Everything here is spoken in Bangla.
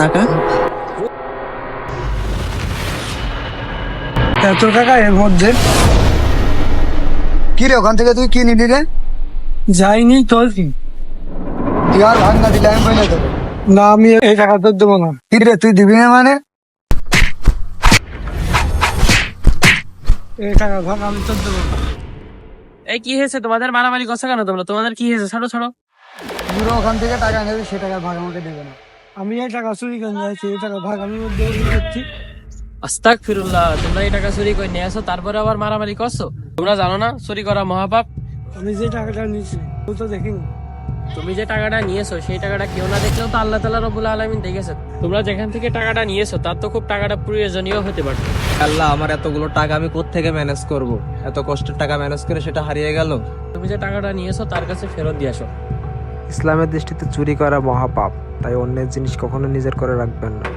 টাকা? এত টাকা এর মধ্যে? কি রে ওখান থেকে তুই কি নিলি রে? যাইনি তোর কি তুই আর ভাঙনা দিলে আমি বলে দেবো। না আমি এই টাকা তোর দেবো না। কি রে তুই দিবি না মানে? এই টাকা ভাগ আমি তোর দেবো না। এই কি হয়েছে? তোমাদের মারামারি করছ কেন তোমরা? তোমাদের কি হয়েছে? ছাড়ো ছাড়ো। পুরো ওখান থেকে টাকা নেবে সে টাকার ভাগ আমাকে দেবে না। আমি এই টাকা চুরি করে যাচ্ছি এই টাকা ভাগ আমি ওর দেবো করছি আস্তাক ফিরুল্লাহ তোমরা এই টাকা চুরি করে নিয়ে আসো তারপরে আবার মারামারি করছ? তোমরা জানো না চুরি করা মহাপাপ? আমি যে টাকাটা নিয়েছি ও তো দেখিনি। তুমি যে টাকাটা নিয়েছো সেই টাকাটা কেউ না দেখলেও তো আল্লাহ তালা রবুল আলমিন দেখেছে। তোমরা যেখান থেকে টাকাটা নিয়েছো তার তো খুব টাকাটা প্রয়োজনীয় হতে পারে। আল্লাহ আমার এতগুলো টাকা আমি থেকে ম্যানেজ করব? এত কষ্টের টাকা ম্যানেজ করে সেটা হারিয়ে গেল? তুমি যে টাকাটা নিয়েছো তার কাছে ফেরত দিয়ে আসো। ইসলামের দৃষ্টিতে চুরি করা মহাপাপ তাই অন্যের জিনিস কখনো নিজের করে রাখবেন না।